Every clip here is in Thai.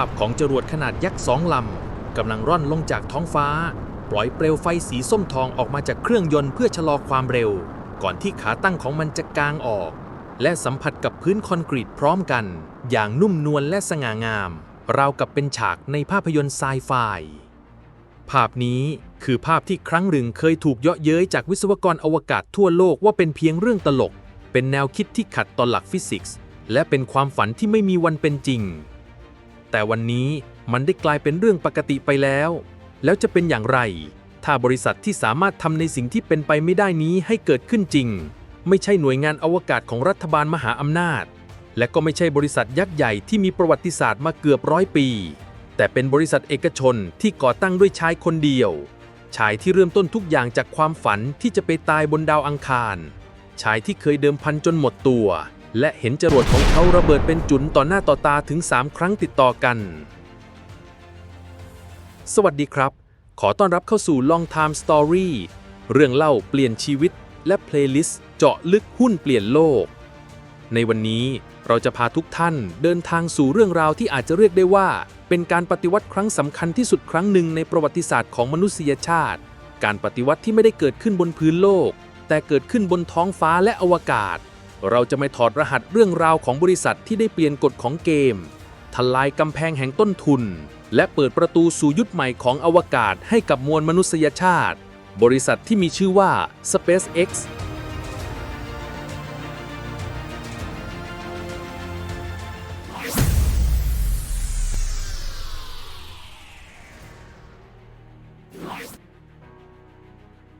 าพของจรวดขนาดยักษ์สองลำกำลังร่อนลงจากท้องฟ้า ปล่อยเปลวไฟสีส้มทองออกมาจากเครื่องยนต์เพื่อชะลอความเร็ว ก่อนที่ขาตั้งของมันจะกางออก และสัมผัสกับพื้นคอนกรีตพร้อมกัน อย่างนุ่มนวลและสง่างาม ราวกับเป็นฉากในภาพยนตร์ไซไฟภาพนี้คือภาพที่ครั้งหนึ่งเคยถูกเยาะเย้ยจากวิศวกรอวกาศทั่วโลกว่าเป็นเพียงเรื่องตลก เป็นแนวคิดที่ขัดต่อหลักฟิสิกส์ และเป็นความฝันที่ไม่มีวันเป็นจริง แต่วันนี้มันได้กลายเป็นเรื่องปกติไปแล้ว แล้วจะเป็นอย่างไร ถ้าบริษัทที่สามารถทำในสิ่งที่เป็นไปไม่ได้นี้ให้เกิดขึ้นจริง ไม่ใช่หน่วยงานอวกาศของรัฐบาลมหาอำนาจ และก็ไม่ใช่บริษัทยักษ์ใหญ่ที่มีประวัติศาสตร์มาเกือบร้อยปี แต่เป็นบริษัทเอกชนที่ก่อตั้งด้วยชายคนเดียว ชายที่เริ่มต้นทุกอย่างจากความฝันที่จะไปตายบนดาวอังคาร ชายที่เคยเดิมพันจนหมดตัว และเห็นจรวดของเขาระเบิดเป็นจุนต่อหน้าต่อตาถึง 3 ครั้งติดต่อกัน สวัสดีครับ ขอต้อนรับเข้าสู่ Long Time Story เรื่องเล่าเปลี่ยนชีวิตและเพลย์ลิสต์เจาะลึกหุ้นเปลี่ยนโลก ในวันนี้เราจะพาทุกท่านเดินทางสู่เรื่องราวที่อาจจะเรียกได้ว่า เป็นการปฏิวัติครั้งสำคัญที่สุดครั้งหนึ่งในประวัติศาสตร์ของมนุษยชาติ การปฏิวัติที่ไม่ได้เกิดขึ้นบนพื้นโลก แต่เกิดขึ้นบนท้องฟ้าและอวกาศ เราจะไม่ถอดรหัสเรื่องราวของบริษัทที่ได้เปลี่ยนกฎของเกม ทลายกำแพงแห่งต้นทุน และเปิดประตูสู่ยุคใหม่ของอวกาศให้กับมวลมนุษยชาติ บริษัทที่มีชื่อว่า SpaceX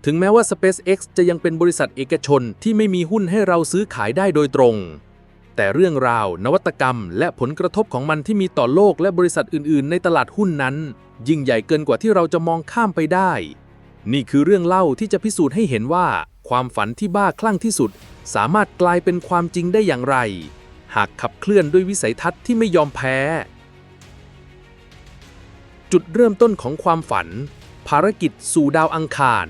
ถึงแม้ว่า SpaceX จะยังเป็นบริษัทเอกชนที่ไม่มีหุ้นให้เราซื้อขายได้โดยตรง แต่เรื่องราวนวัตกรรม และผลกระทบของมันที่มีต่อโลกและบริษัทอื่น ๆ ในตลาดหุ้นนั้น ยิ่งใหญ่เกินกว่าที่เราจะมองข้ามไปได้ นี่คือเรื่องเล่าที่จะพิสูจน์ให้เห็นว่า ความฝันที่บ้าคลั่งที่สุด สามารถกลายเป็นความจริงได้อย่างไร หากขับเคลื่อนด้วยวิสัยทัศน์ที่ไม่ยอมแพ้ จุดเริ่มต้นของความฝัน ภารกิจสู่ดาวอังคาร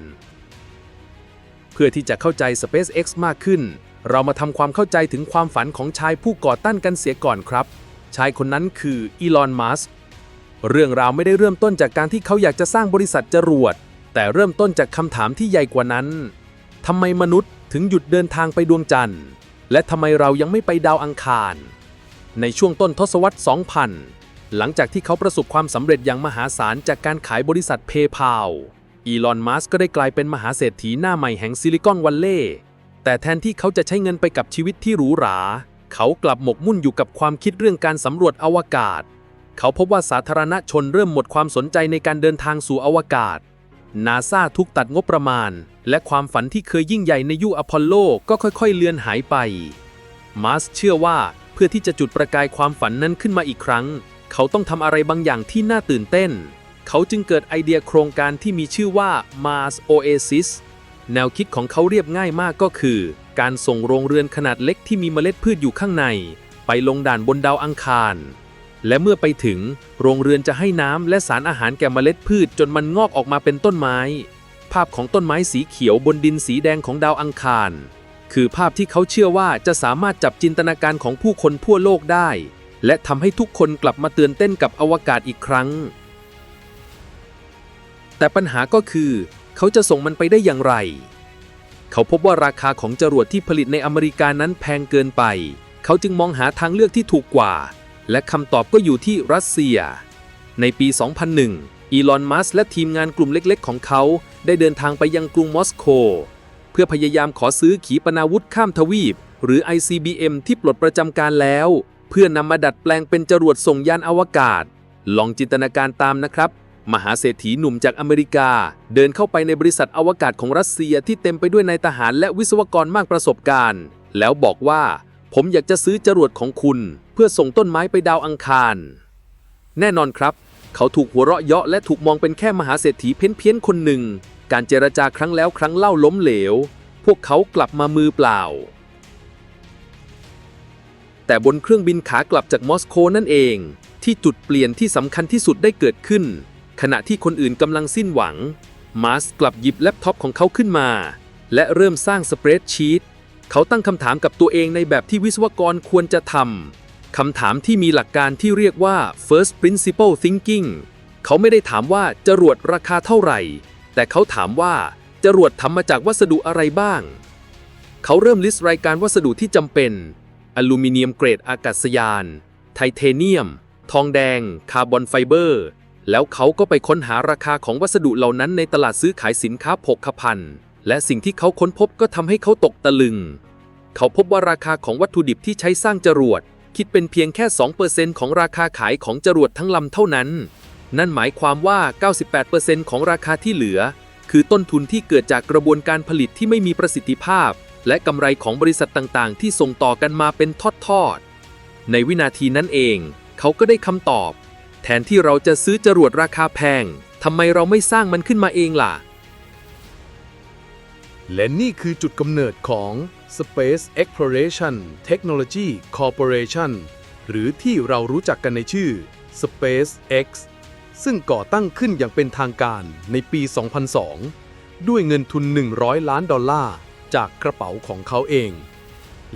เพื่อที่จะเข้าใจ SpaceX มากขึ้น เรามาทำความเข้าใจถึงความฝันของชายผู้ก่อตั้นกันเสียก่อนครับ ชายคนนั้นคืออีลอน มัสเรื่องราวไม่ได้เริ่มต้นจากการที่เขาอยากจะสร้างบริษัทจรวด แต่เริ่มต้นจากคำถามที่ใหญ่กว่านั้นทำไมมนุษย์ถึงหยุดเดินทางไปดวงจันทร์ และทำไมเรายังไม่ไปดาวอังคาร ในช่วงต้นทศวรรษ 2000 หลังจากที่เขาประสบความสำเร็จอย่างมหาศาลจากการขายบริษัทเพย์พา อีลอน มัสก์ก็ได้กลายเป็นมหาเศรษฐีหน้าใหม่แห่งซิลิคอนวัลเลย์ แต่แทนที่เขาจะใช้เงินไปกับชีวิตที่หรูหรา เขากลับหมกมุ่นอยู่กับความคิดเรื่องการสำรวจอวกาศ เขาพบว่าสาธารณชนเริ่มหมดความสนใจในการเดินทางสู่อวกาศ นาซาทุกตัดงบประมาณ และความฝันที่เคยยิ่งใหญ่ในยุคอพอลโลก็ค่อยๆ เลือนหายไปมาสเชื่อว่าเพื่อที่จะจุดประกายความฝันนั้นขึ้นมาอีกครั้ง เขาต้องทำอะไรบางอย่างที่น่าตื่นเต้น เขาจึงเกิดไอเดียโครงการที่มีชื่อว่า Mars Oasis แนวคิดของเขาเรียบง่ายมากก็คือ การส่งโรงเรือนขนาดเล็กที่มีเมล็ดพืชอยู่ข้างใน ไปลงด่านบนดาวอังคาร และเมื่อไปถึง โรงเรือนจะให้น้ำและสารอาหารแก่เมล็ดพืชจนมันงอกออกมาเป็นต้นไม้ ภาพของต้นไม้สีเขียวบนดินสีแดงของดาวอังคาร คือภาพที่เขาเชื่อว่าจะสามารถจับจินตนาการของผู้คนทั่วโลกได้ และทำให้ทุกคนกลับมาเตือนเต้นกับอวกาศอีกครั้ง แต่ปัญหาก็คือ เขาจะส่งมันไปได้อย่างไร เขาพบว่าราคาของจรวดที่ผลิตในอเมริกานั้นแพงเกินไป เขาจึงมองหาทางเลือกที่ถูกกว่า และคำตอบก็อยู่ที่รัสเซีย ในปี 2001 อีลอน มัสก์และทีมงานกลุ่มเล็กๆ ของเขา ได้เดินทางไปยังกรุงมอสโก เพื่อพยายามขอซื้อขีปนาวุธข้ามทวีป หรือ ICBM ที่ปลดประจำการแล้ว เพื่อนำมาดัดแปลงเป็นจรวดส่งยานอวกาศ ลองจินตนาการตามนะครับ มหาเศรษฐีหนุ่มจากอเมริกา เดินเข้าไปในบริษัทอวกาศของรัสเซียที่เต็มไปด้วยนายทหารและวิศวกรมากประสบการณ์ แล้วบอกว่า ผมอยากจะซื้อจรวดของคุณ เพื่อส่งต้นไม้ไปดาวอังคาร แน่นอนครับ เขาถูกหัวเราะเยาะและถูกมองเป็นแค่มหาเศรษฐีเพี้ยนๆคนหนึ่ง การเจรจาครั้งแล้วครั้งเล่าล้มเหลว พวกเขากลับมามือเปล่า แต่บนเครื่องบินขากลับจากมอสโกนั่นเอง ที่จุดเปลี่ยนที่สำคัญที่สุดได้เกิดขึ้น ขณะที่คนอื่นกำลังสิ้นหวัง มาสกลับหยิบแล็ปท็อปของเขาขึ้นมา และเริ่มสร้างสเปรดชีตเขาตั้งคำถามกับตัวเองในแบบที่วิศวกรควรจะทำคำถามที่มีหลักการที่เรียกว่า first principle thinking เขาไม่ได้ถามว่าจรวดราคาเท่าไหร่ แต่เขาถามว่าจรวดทำมาจากวัสดุอะไรบ้าง เขาเริ่มลิสต์รายการวัสดุที่จำเป็น อลูมิเนียมเกรดอากาศยาน ไทเทเนียม ทองแดง คาร์บอนไฟเบอร์ แล้วเขาก็ไปค้นหาราคาของวัสดุเหล่านั้นในตลาดซื้อขายสินค้าผกภัณฑ์ และสิ่งที่เขาค้นพบก็ทำให้เขาตกตะลึง เขาพบว่าราคาของวัตถุดิบที่ใช้สร้างจรวด คิดเป็นเพียงแค่ 2%ของราคาขายของจรวดทั้งลำเท่านั้น นั่นหมายความว่า 98%ของราคาที่เหลือ คือต้นทุนที่เกิดจากกระบวนการผลิตที่ไม่มีประสิทธิภาพ และกำไรของบริษัทต่างๆ ที่ส่งต่อกันมาเป็นทอดๆในวินาทีนั้นเอง เขาก็ได้คำตอบ แทนที่เราจะซื้อจรวดราคาแพงทำไมเราไม่สร้างมันขึ้นมาเองล่ะ และนี่คือจุดกำเนิดของ Space Exploration Technology Corporation หรือที่เรารู้จักกันในชื่อ SpaceX ซึ่งก่อตั้งขึ้นอย่างเป็นทางการในปี 2002 ด้วยเงินทุน 100 ล้านดอลลาร์จากกระเป๋าของเขาเอง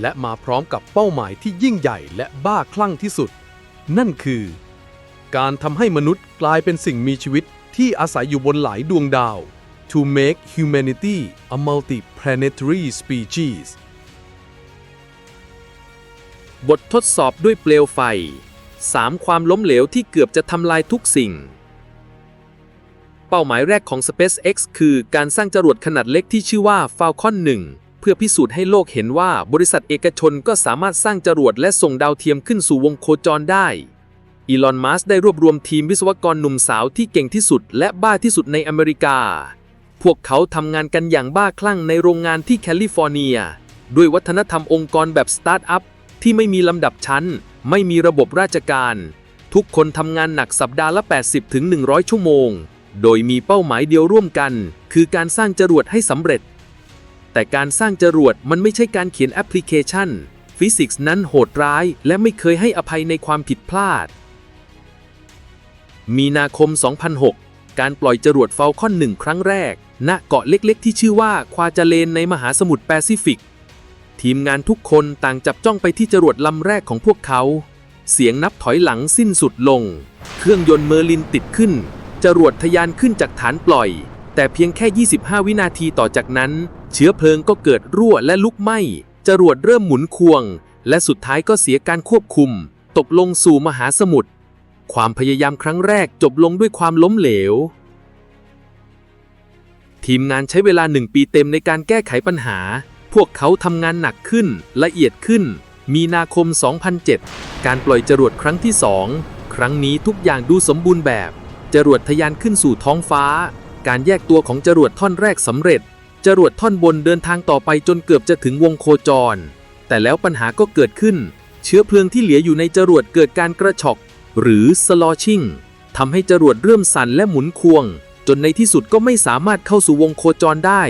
และมาพร้อมกับเป้าหมายที่ยิ่งใหญ่และบ้าคลั่งที่สุด นั่นคือ การทำให้มนุษย์กลายเป็นสิ่งมีชีวิตที่อาศัยอยู่บนหลายดวงดาว to make humanity a multiplanetary species บททดสอบด้วยเปลวไฟ 3 ความล้มเหลวที่เกือบจะทำลายทุกสิ่ง เป้าหมายแรกของ SpaceX คือการสร้างจรวดขนาดเล็กที่ชื่อว่า Falcon 1 เพื่อพิสูจน์ให้โลกเห็นว่าบริษัทเอกชนก็สามารถสร้างจรวดและส่งดาวเทียมขึ้นสู่วงโคจรได้ อีลอน มัสได้รวบรวมทีมวิศวกรหนุ่มสาวที่เก่งที่สุด และบ้าที่สุดในอเมริกา พวกเขาทำงานกันอย่างบ้าคลั่งในโรงงานที่แคลิฟอร์เนีย ด้วยวัฒนธรรมองค์กรแบบสตาร์ทอัพที่ไม่มีลำดับชั้น ไม่มีระบบราชการ ทุกคนทำงานหนักสัปดาห์ละ 80ถึง100 ชั่วโมง โดยมีเป้าหมายเดียวร่วมกัน คือการสร้างจรวดให้สำเร็จ แต่การสร้างจรวดมันไม่ใช่การเขียนแอปพลิเคชัน ฟิสิกส์นั้นโหดร้าย และไม่เคยให้อภัยในความผิดพลาด มีนาคม 2006 การปล่อยจรวดเฟลคอนหนึ่งครั้งแรก ณเกาะเล็กๆ ที่ชื่อว่าควาจาเลนในมหาสมุทรแปซิฟิก ทีมงานทุกคนต่างจับจ้องไปที่จรวดลำแรกของพวกเขา เสียงนับถอยหลังสิ้นสุดลง เครื่องยนต์เมอร์ลินติดขึ้น จรวดทะยานขึ้นจากฐานปล่อย แต่เพียงแค่ 25 วินาทีต่อจากนั้น เชื้อเพลิงก็เกิดรั่วและลุกไหม้จรวดเริ่มหมุนควง และสุดท้ายก็เสียการควบคุม ตกลงสู่มหาสมุทร ความพยายามครั้งแรกจบลงด้วยความล้มเหลว ทีมงานใช้เวลาหนึ่งปีเต็มในการแก้ไขปัญหา พวกเขาทำงานหนักขึ้น ละเอียดขึ้น มีนาคม 2007 การปล่อยจรวดครั้งที่ 2 ครั้งนี้ทุกอย่างดูสมบูรณ์แบบ จรวดทะยานขึ้นสู่ท้องฟ้า การแยกตัวของจรวดท่อนแรกสำเร็จ จรวดท่อนบนเดินทางต่อไปจนเกือบจะถึงวงโคจร แต่แล้วปัญหาก็เกิดขึ้น เชื้อเพลิงที่เหลืออยู่ในจรวดเกิดการกระชอก หรือ slashing ทำให้จรวดเริ่มสั่นและหมุนควง จนในที่สุดก็ไม่สามารถเข้าสู่วงโคจรได้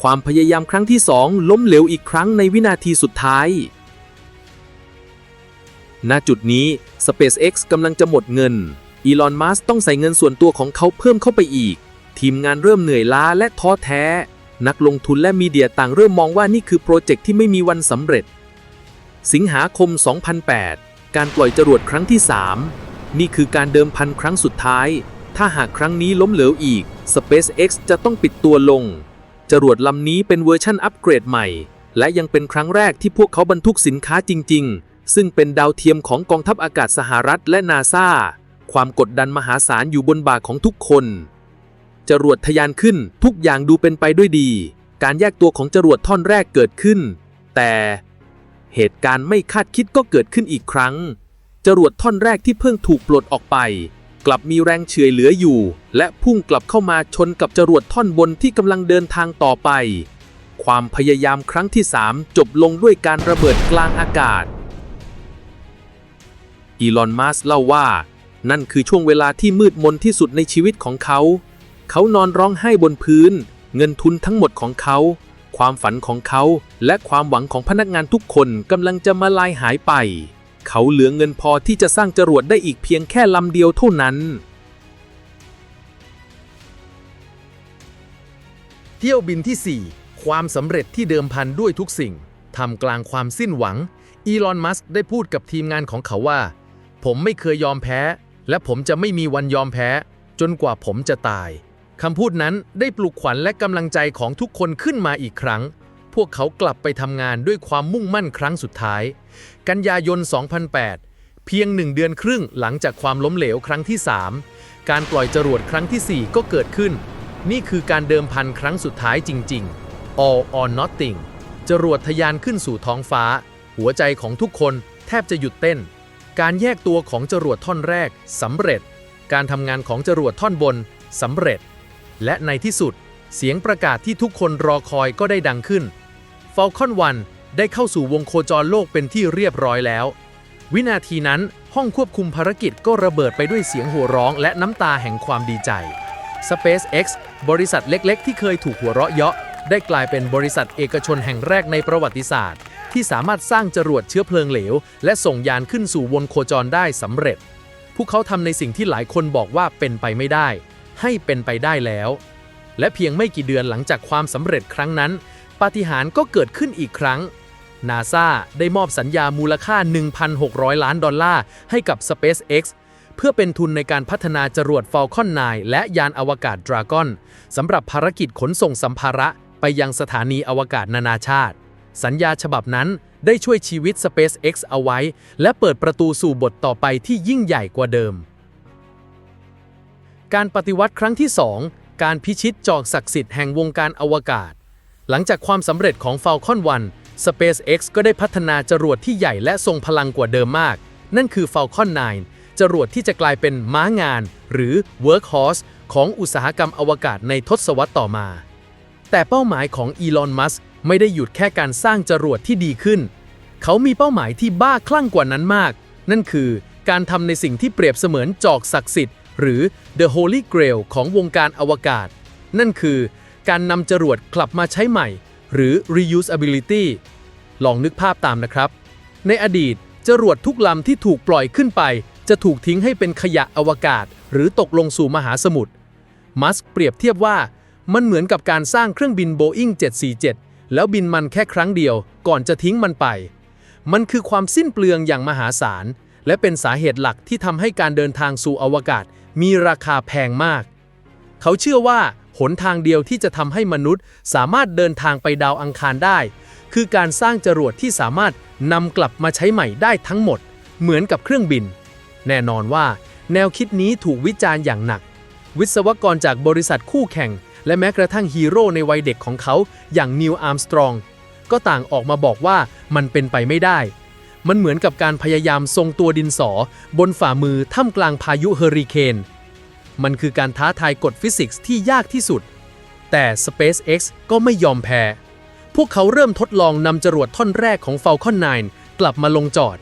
ความพยายามครั้งที่สองล้มเหลวอีกครั้งในวินาทีสุดท้าย ณ จุดนี้ SpaceX กำลังจะหมดเงิน อีลอน มัสต้องใส่เงินส่วนตัวของเขาเพิ่มเข้าไปอีก ทีมงานเริ่มเหนื่อยล้าและท้อแท้ นักลงทุนและมีเดียต่างเริ่มมองว่านี่คือโปรเจกต์ที่ไม่มีวันสำเร็จ สิงหาคม 2008 การปล่อยจรวดครั้งที่ 3 นี่คือการเดิมพันครั้งสุดท้าย ถ้าหากครั้งนี้ล้มเหลวอีก SpaceX จะต้องปิดตัวลง จรวดลำนี้เป็นเวอร์ชั่นอัปเกรดใหม่ และยังเป็นครั้งแรกที่พวกเขาบรรทุกสินค้าจริง ๆ ซึ่งเป็นดาวเทียมของกองทัพอากาศสหรัฐและนาซาความกดดันมหาศาลอยู่บนบ่าของทุกคน จรวดทะยานขึ้นทุกอย่างดูเป็นไปด้วยดี การแยกตัวของจรวดท่อนแรกเกิดขึ้น แต่ เหตุการณ์ไม่คาดคิดก็เกิดขึ้นอีกครั้ง จรวดท่อนแรกที่เพิ่งถูกปลดออกไป กลับมีแรงเฉื่อยเหลืออยู่ และพุ่งกลับเข้ามาชนกับจรวดท่อนบนที่กำลังเดินทางต่อไป ความพยายามครั้งที่ 3 จบลงด้วยการระเบิดกลางอากาศ อีลอน มัสก์เล่าว่า นั่นคือช่วงเวลาที่มืดมนที่สุดในชีวิตของเขา เขานอนร้องไห้บนพื้น เงินทุนทั้งหมดของเขา ความฝันของเขา และความหวังของพนักงานทุกคนกำลังจะมาลายหายไป เขาเหลือเงินพอที่จะสร้างจรวดได้อีกเพียงแค่ลำเดียวเท่านั้น เที่ยวบินที่ 4 ความสำเร็จที่เดิมพันด้วยทุกสิ่งทำกลางความสิ้นหวัง อีลอน มัสก์ได้พูดกับทีมงานของเขาว่า ผมไม่เคยยอมแพ้ และผมจะไม่มีวันยอมแพ้ จนกว่าผมจะตาย คำพูดนั้นได้ปลุกขวัญและกำลังใจของทุกคนขึ้นมาอีกครั้ง พวกเขากลับไปทำงานด้วยความมุ่งมั่นครั้งสุดท้าย กันยายน 2008 เพียงหนึ่งเดือนครึ่งหลังจากความล้มเหลวครั้งที่ 3 การปล่อยจรวดครั้งที่ 4 ก็เกิดขึ้น นี่คือการเดิมพันครั้งสุดท้ายจริง ๆ all or nothing จรวดทะยานขึ้นสู่ท้องฟ้า หัวใจของทุกคนแทบจะหยุดเต้น การแยกตัวของจรวดท่อนแรกสำเร็จ การทำงานของจรวดท่อนบนสำเร็จ และในที่สุด เสียงประกาศที่ทุกคนรอคอยก็ได้ดังขึ้น Falcon 1 ได้เข้าสู่วงโคจรโลกเป็นที่เรียบร้อยแล้ว วินาทีนั้นห้องควบคุมภารกิจก็ระเบิดไปด้วยเสียงหัวร้องและน้ำตาแห่งความดีใจ SpaceX บริษัทเล็กๆ ที่เคยถูกหัวเราะเยาะ ได้กลายเป็นบริษัทเอกชนแห่งแรกในประวัติศาสตร์ ที่สามารถสร้างจรวดเชื้อเพลิงเหลว และส่งยานขึ้นสู่วนโคจรได้สำเร็จ พวกเขาทำในสิ่งที่หลายคนบอกว่าเป็นไปไม่ได้ ให้เป็นไปได้แล้ว และเพียงไม่กี่เดือนหลังจากความสำเร็จครั้งนั้น ปาฏิหาริย์ก็เกิดขึ้นอีกครั้งนาซาได้มอบสัญญามูลค่า 1,600 ล้านดอลลาร์ให้กับ SpaceX เพื่อเป็นทุนในการพัฒนาจรวด Falcon 9 และยานอวกาศ Dragon สำหรับภารกิจขนส่งสัมภาระไปยังสถานีอวกาศนานาชาติ สัญญาฉบับนั้นได้ช่วยชีวิต SpaceX เอาไว้ และเปิดประตูสู่บทต่อไปที่ยิ่งใหญ่กว่าเดิม การปฏิวัติครั้งที่ 2 การพิชิตจอกศักดิ์สิทธิ์แห่งวงการอวกาศ หลังจากความสำเร็จของ Falcon 1 SpaceX ก็ได้พัฒนาจรวดที่ใหญ่และทรงพลังกว่าเดิมมาก นั่นคือ Falcon 9 จรวดที่จะกลายเป็นม้างาน หรือ Workhorse ของอุตสาหกรรมอวกาศในทศวรรษต่อมา แต่เป้าหมายของอีลอน มัสก์ไม่ได้หยุดแค่การสร้างจรวดที่ดีขึ้น เขามีเป้าหมายที่บ้าคลั่งกว่านั้นมาก นั่นคือการทำในสิ่งที่เปรียบเสมือนจอกศักดิ์สิทธิ์ หรือ The Holy Grail ของวงการอวกาศ นั่นคือการนำจรวดกลับมาใช้ใหม่ หรือ reusability ลองนึกภาพตามนะครับ ในอดีต จรวดทุกลำที่ถูกปล่อยขึ้นไป จะถูกทิ้งให้เป็นขยะอวกาศ หรือตกลงสู่มหาสมุทร มัสก์เปรียบเทียบว่ามันเหมือนกับการสร้างเครื่องบิน Boeing 747 แล้วบินมันแค่ครั้งเดียว ก่อนจะทิ้งมันไป มันคือความสิ้นเปลืองอย่างมหาศาล และเป็นสาเหตุหลักที่ทำให้การเดินทางสู่อวกาศ มีราคาแพงมาก เขาเชื่อว่าหนทางเดียวที่จะทำให้มนุษย์สามารถเดินทางไปดาวอังคารได้ คือการสร้างจรวดที่สามารถนำกลับมาใช้ใหม่ได้ทั้งหมด เหมือนกับเครื่องบิน แน่นอนว่า แนวคิดนี้ถูกวิจารณ์อย่างหนัก วิศวกรจากบริษัทคู่แข่ง และแม้กระทั่งฮีโร่ในวัยเด็กของเขาอย่างนิวอาร์มสตรองก็ต่างออกมาบอกว่ามันเป็นไปไม่ได้ มันเหมือนกับการพยายามทรงตัวดินสอ บนฝ่ามือท่ามกลางพายุเฮอริเคน มันคือการท้าทายกฎฟิสิกส์ที่ยากที่สุด แต่ SpaceX ก็ไม่ยอมแพ้ พวกเขาเริ่มทดลองนำจรวดท่อนแรกของ Falcon 9 กลับมาลงจอด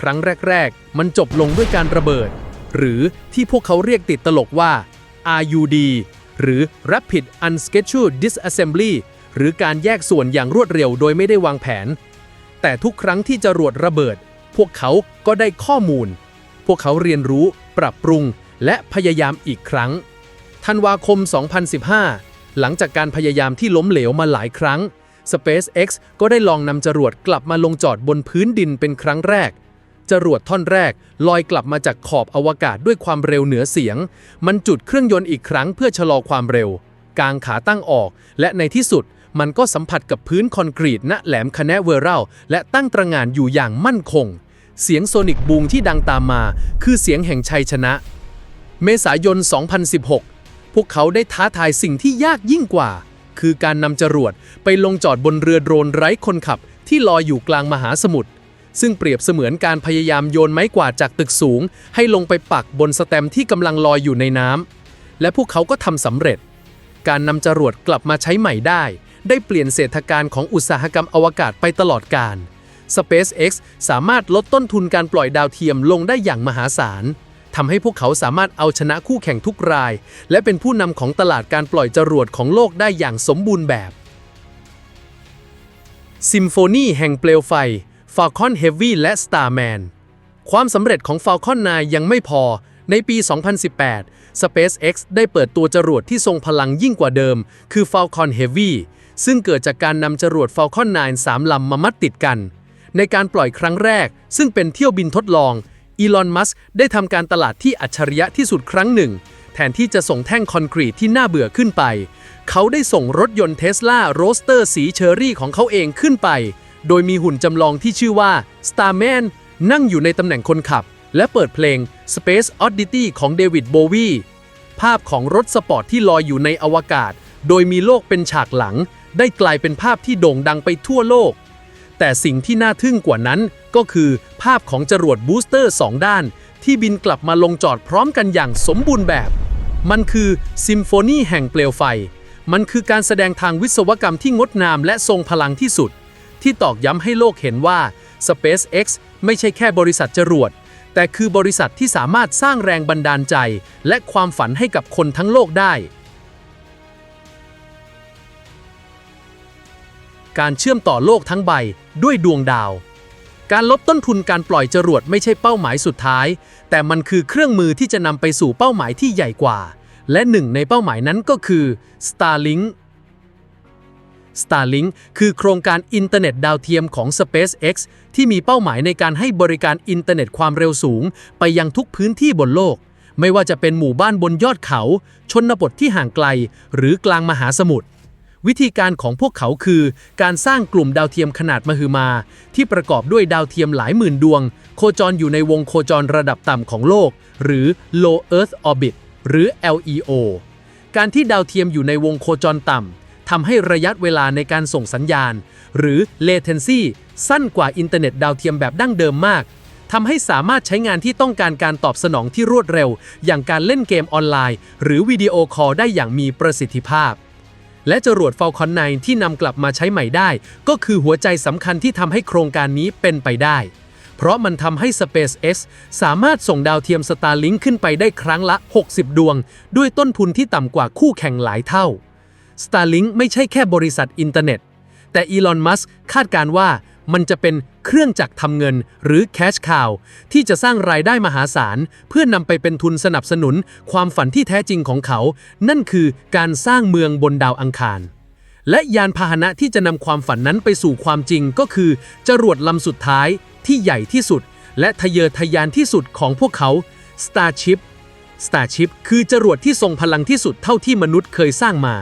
ครั้งแรก ๆ มันจบลงด้วยการระเบิด หรือที่พวกเขาเรียกติดตลกว่า RUD หรือ Rapid Unscheduled Disassembly หรือการแยกส่วนอย่างรวดเร็วโดยไม่ได้วางแผน แต่ทุกครั้งที่จรวดระเบิด พวกเขาก็ได้ข้อมูล พวกเขาเรียนรู้ ปรับปรุง และพยายามอีกครั้ง ธันวาคม 2015 หลังจากการพยายามที่ล้มเหลวมาหลายครั้ง SpaceX ก็ได้ลองนำจรวดกลับมาลงจอดบนพื้นดินเป็นครั้งแรก จรวดท่อนแรกลอยกลับมาจากขอบอวกาศด้วยความเร็วเหนือเสียง มันจุดเครื่องยนต์อีกครั้งเพื่อชะลอความเร็ว กางขาตั้งออก และในที่สุด มันก็สัมผัสกับพื้นคอนกรีตณแหลมคาแนเวอรัลและตั้งตระหง่านอยู่อย่างมั่นคง เสียงโซนิกบูมที่ดังตามมา คือเสียงแห่งชัยชนะ เมษายน 2016 พวกเขาได้ท้าทายสิ่งที่ยากยิ่งกว่า คือการนำจรวดไปลงจอดบนเรือโดรนไร้คนขับที่ลอยอยู่กลางมหาสมุทรซึ่งเปรียบเสมือนการพยายามโยนไม้กวาดจากตึกสูง ให้ลงไปปักบนสแตมที่กำลังลอยอยู่ในน้ำและพวกเขาก็ทำสำเร็จ การนำจรวดกลับมาใช้ใหม่ได้ ได้เปลี่ยนเศรษฐการของอุตสาหกรรมอวกาศไปตลอดกาล SpaceX สามารถลดต้นทุนการปล่อยดาวเทียมลงได้อย่างมหาศาลทำให้พวกเขาสามารถเอาชนะคู่แข่งทุกราย และเป็นผู้นำของตลาดการปล่อยจรวดของโลกได้อย่างสมบูรณ์แบบซิมโฟนีแห่งเปลวไฟ Falcon Heavy และ Starman ความสำเร็จของ Falcon 9 ยังไม่พอ ในปี 2018 SpaceX ได้เปิดตัวจรวดที่ทรงพลังยิ่งกว่าเดิม คือ Falcon Heavy ซึ่งเกิดจากการนำจรวด Falcon 9 3 ลำมามัดติดกัน ในการปล่อยครั้งแรก ซึ่งเป็นเที่ยวบินทดลอง อีลอน มัสได้ทำการตลาดที่อัจฉริยะที่สุดครั้งหนึ่ง แทนที่จะส่งแท่งคอนกรีตที่น่าเบื่อขึ้นไป เขาได้ส่งรถยนต์เทสลาโรสเตอร์สีเชอรี่ของเขาเองขึ้นไป โดยมีหุ่นจำลองที่ชื่อว่า Starman นั่งอยู่ในตำแหน่งคนขับ และเปิดเพลง Space Oddity ของเดวิดโบวีภาพของรถสปอร์ตที่ลอยอยู่ในอวกาศ โดยมีโลกเป็นฉากหลัง ได้กลายเป็นภาพที่โด่งดังไปทั่วโลก แต่สิ่งที่น่าทึ่งกว่านั้นก็คือภาพของจรวดบูสเตอร์สองด้าน ที่บินกลับมาลงจอดพร้อมกันอย่างสมบูรณ์แบบ มันคือซิมโฟนีแห่งเปลวไฟ มันคือการแสดงทางวิศวกรรมที่งดงามและทรงพลังที่สุด ที่ตอกย้ำให้โลกเห็นว่า SpaceX ไม่ใช่แค่บริษัทจรวด แต่คือบริษัทที่สามารถสร้างแรงบันดาลใจ และความฝันให้กับคนทั้งโลกได้ การเชื่อมต่อโลกทั้งใบด้วยดวงดาว การลดต้นทุนการปล่อยจรวดไม่ใช่เป้าหมายสุดท้าย แต่มันคือเครื่องมือที่จะนำไปสู่เป้าหมายที่ใหญ่กว่า และหนึ่งในเป้าหมายนั้นก็คือ Starlink Starlink คือโครงการอินเทอร์เน็ตดาวเทียมของ SpaceX ที่มีเป้าหมายในการให้บริการอินเทอร์เน็ตความเร็วสูง ไปยังทุกพื้นที่บนโลก ไม่ว่าจะเป็นหมู่บ้านบนยอดเขา ชนบทที่ห่างไกล หรือกลางมหาสมุทร วิธีการของพวกเขาคือ การสร้างกลุ่มดาวเทียมขนาดมหึมา ที่ประกอบด้วยดาวเทียมหลายหมื่นดวง โคจรอยู่ในวงโคจรระดับต่ำของโลก หรือ Low Earth Orbit หรือ LEO การที่ดาวเทียมอยู่ในวงโคจรต่ำทำให้ระยะเวลาในการส่งสัญญาณ หรือ latency สั้นกว่าอินเทอร์เน็ตดาวเทียมแบบดั้งเดิมมากทำให้สามารถใช้งานที่ต้องการการตอบสนองที่รวดเร็ว อย่างการเล่นเกมออนไลน์ หรือวิดีโอคอลได้อย่างมีประสิทธิภาพ และจรวด Falcon 9 ที่นำกลับมาใช้ใหม่ได้ ก็คือหัวใจสำคัญที่ทำให้โครงการนี้เป็นไปได้ เพราะมันทำให้ SpaceX สามารถส่งดาวเทียม Starlink ขึ้นไปได้ครั้งละ 60 ดวง ด้วยต้นทุนที่ต่ำกว่าคู่แข่งหลายเท่า Starlink ไม่ใช่แค่บริษัทอินเทอร์เน็ต แต่อีลอน มัสคาดการณ์ว่า มันจะเป็นเครื่องจักรทำเงินหรือ cash cow ที่จะสร้างรายได้มหาศาล เพื่อนนำไปเป็นทุนสนับสนุนความฝันที่แท้จริงของเขา นั่นคือการสร้างเมืองบนดาวอังคาร และยานพาหนะที่จะนำความฝันนั้นไปสู่ความจริงก็คือ จรวดลำสุดท้ายที่ใหญ่ที่สุด และทะเยอทะยานที่สุดของพวกเขา Starship Starship คือจรวดที่ทรงพลังที่สุดเท่าที่มนุษย์เคยสร้างมา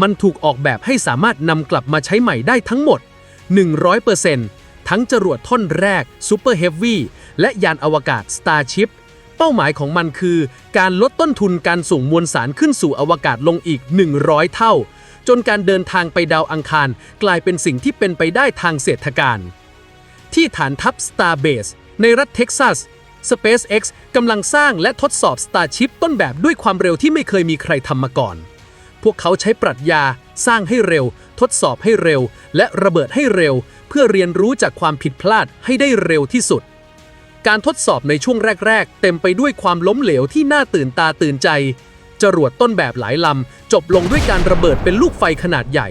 มันถูกออกแบบให้สามารถนำกลับมาใช้ใหม่ได้ทั้งหมด 100%ทั้งจรวดท่อนแรก Super Heavy และยานอวกาศ Starship เป้าหมายของมันคือ การลดต้นทุนการส่งมวลสารขึ้นสู่อวกาศลงอีก 100 เท่า จนการเดินทางไปดาวอังคาร กลายเป็นสิ่งที่เป็นไปได้ทางเศรษฐการ ที่ฐานทัพ Starbase ในรัฐเท็กซัส SpaceX กำลังสร้างและทดสอบ Starship ต้นแบบด้วยความเร็วที่ไม่เคยมีใครทำมาก่อน พวกเขาใช้ปรัชญา สร้างให้เร็ว ทดสอบให้เร็ว และระเบิดให้เร็ว เพื่อเรียนรู้จากความผิดพลาดให้ได้เร็วที่สุด การทดสอบในช่วงแรก ๆ เต็มไปด้วยความล้มเหลวที่น่าตื่นตาตื่นใจ จรวดต้นแบบหลายลำ จบลงด้วยการระเบิดเป็นลูกไฟขนาดใหญ่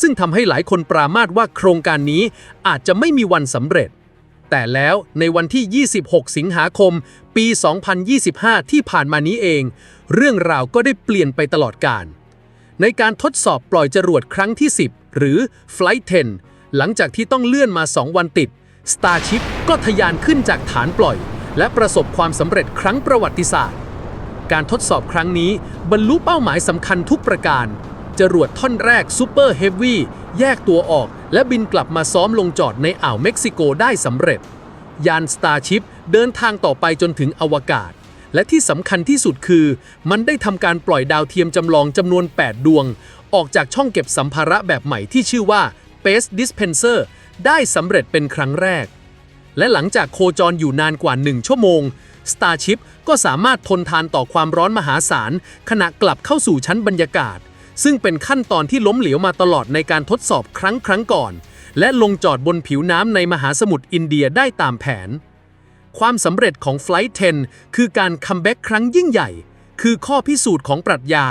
ซึ่งทำให้หลายคนปรามาสว่าโครงการนี้อาจจะไม่มีวันสำเร็จ แต่แล้วในวันที่ 26 สิงหาคม ปี 2025 ที่ผ่านมานี้เอง เรื่องราวก็ได้เปลี่ยนไปตลอดกาล ในการทดสอบปล่อยจรวดครั้งที่ 10 หรือ Flight 10 หลังจากที่ต้องเลื่อนมา 2 วันติด Starship ก็ทะยานขึ้นจากฐานปล่อย และประสบความสำเร็จครั้งประวัติศาสตร์ การทดสอบครั้งนี้บรรลุเป้าหมายสำคัญทุกประการ จรวดท่อนแรก Super Heavy แยกตัวออก และบินกลับมาซ้อมลงจอดในอ่าวเม็กซิโกได้สำเร็จ ยาน Starship เดินทางต่อไปจนถึงอวกาศ และที่สำคัญที่สุดคือ มันได้ทำการปล่อยดาวเทียมจำลองจำนวน 8 ดวง ออกจากช่องเก็บสัมภาระแบบใหม่ที่ชื่อว่า Space Dispenser ได้สำเร็จเป็นครั้งแรก และหลังจากโคจรอยู่นานกว่า 1 ชั่วโมง Starship ก็สามารถทนทานต่อความร้อนมหาศาล ขณะกลับเข้าสู่ชั้นบรรยากาศ ซึ่งเป็นขั้นตอนที่ล้มเหลวมาตลอดในการทดสอบครั้งครั้งก่อน และลงจอดบนผิวน้ำในมหาสมุทรอินเดียได้ตามแผน ความสำเร็จของ Flight 10 คือการคัมแบ็กครั้งยิ่งใหญ่ คือข้อพิสูจน์ของปรัชญา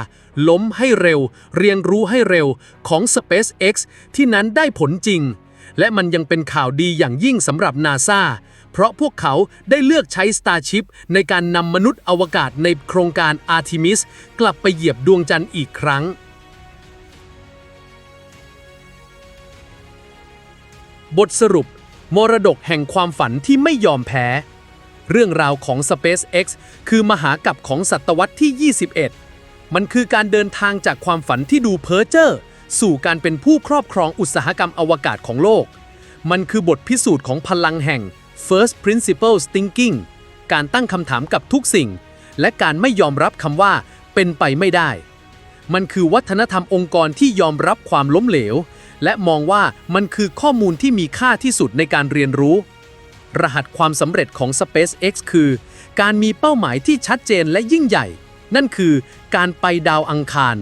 ล้มให้เร็ว เรียนรู้ให้เร็วของ SpaceX ที่นั้นได้ผลจริง และมันยังเป็นข่าวดีอย่างยิ่งสำหรับนาซาเพราะพวกเขาได้เลือกใช้ Starship ในการนำมนุษย์อวกาศในโครงการ Artemis กลับไปเหยียบดวงจันทร์อีกครั้งบทสรุป มรดกแห่งความฝันที่ไม่ยอมแพ้ เรื่องราวของ SpaceX คือมหากรัปของศตวรรษที่ 21 มันคือการเดินทางจากความฝันที่ดูเพ้อเจ้อสู่การเป็นผู้ครอบครองอุตสาหกรรมอวกาศของโลก มันคือบทพิสูจน์ของพลังแห่ง First Principles Thinking การตั้งคำถามกับทุกสิ่ง และการไม่ยอมรับคำว่าเป็นไปไม่ได้ มันคือวัฒนธรรมองค์กรที่ยอมรับความล้มเหลว และมองว่ามันคือข้อมูลที่มีค่าที่สุดในการเรียนรู้ รหัสความสำเร็จของ SpaceX คือ การมีเป้าหมายที่ชัดเจนและยิ่งใหญ่ นั่นคือการไปดาวอังคาร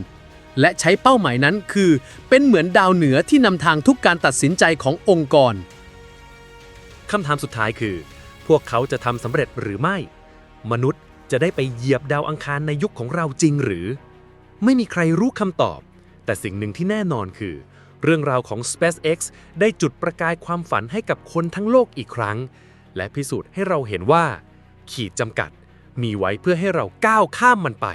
และใช้เป้าหมายนั้นคือ เป็นเหมือนดาวเหนือที่นำทางทุกการตัดสินใจขององค์กรคำถามสุดท้ายคือ พวกเขาจะทำสำเร็จหรือไม่ มนุษย์จะได้ไปเหยียบดาวอังคารในยุคของเราจริงหรือ ไม่มีใครรู้คำตอบ แต่สิ่งหนึ่งที่แน่นอนคือ เรื่องราวของ SpaceX ได้จุดประกายความฝันให้กับคนทั้งโลกอีกครั้ง และพิสูจน์ให้เราเห็นว่า ขีดจำกัด มีไว้เพื่อให้เราก้าวข้ามมันไป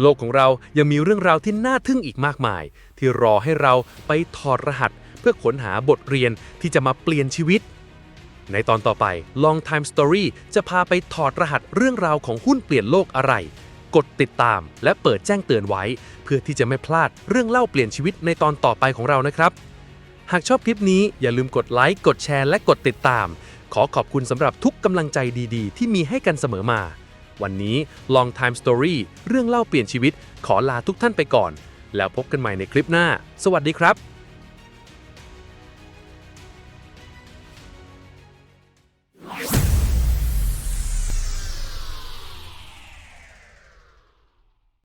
โลกของเรายังมีเรื่องราวที่น่าทึ่งอีกมากมาย ที่รอให้เราไปถอดรหัส เพื่อค้นหาบทเรียนที่จะมาเปลี่ยนชีวิต ในตอนต่อไป Long Time Story จะพาไปถอดรหัสเรื่องราวของหุ้นเปลี่ยนโลกอะไร กดติดตาม และเปิดแจ้งเตือนไว้ เพื่อที่จะไม่พลาดเรื่องเล่าเปลี่ยนชีวิตในตอนต่อไปของเรานะครับ หากชอบคลิปนี้อย่าลืมกดไลค์กดแชร์และกดติดตาม ขอขอบคุณสำหรับทุกกำลังใจดีๆ ที่มีให้กันเสมอมา วันนี้ Long Time Story เรื่องเล่าเปลี่ยนชีวิต ขอลาทุกท่านไปก่อน แล้วพบกันใหม่ในคลิปหน้า สวัสดีครับ